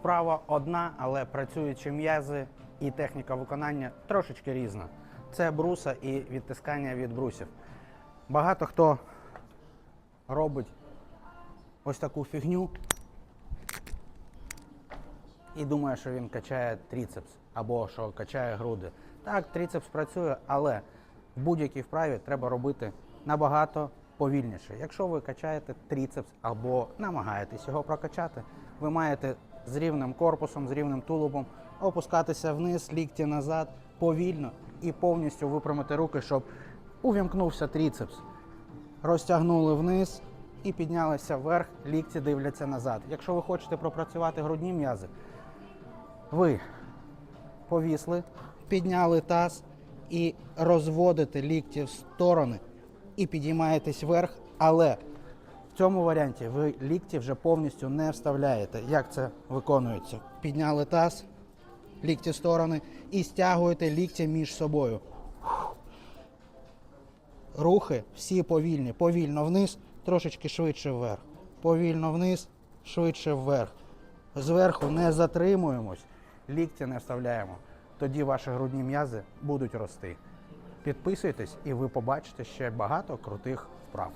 Вправа одна, але працюючі м'язи і техніка виконання трошечки різна. Це бруса і відтискання від брусів. Багато хто робить ось таку фігню і думає, що він качає тріцепс або що качає груди. Так, тріцепс працює, але в будь-якій вправі треба робити набагато повільніше. Якщо ви качаєте тріцепс або намагаєтесь його прокачати, ви маєте з рівним корпусом, з рівним тулубом опускатися вниз, лікті назад, повільно і повністю випрямити руки, щоб увімкнувся тріцепс. Розтягнули вниз і піднялися вверх, лікті дивляться назад. Якщо ви хочете пропрацювати грудні м'язи, ви повісли, підняли таз і розводите лікті в сторони і підіймаєтесь вверх, але цьому варіанті ви лікті вже повністю не вставляєте. Як це виконується? Підняли таз, лікті сторони і стягуєте лікті між собою. Рухи всі повільні. Повільно вниз, трошечки швидше вверх. Повільно вниз, швидше вверх. Зверху не затримуємось, лікті не вставляємо. Тоді ваші грудні м'язи будуть рости. Підписуйтесь і ви побачите ще багато крутих вправ.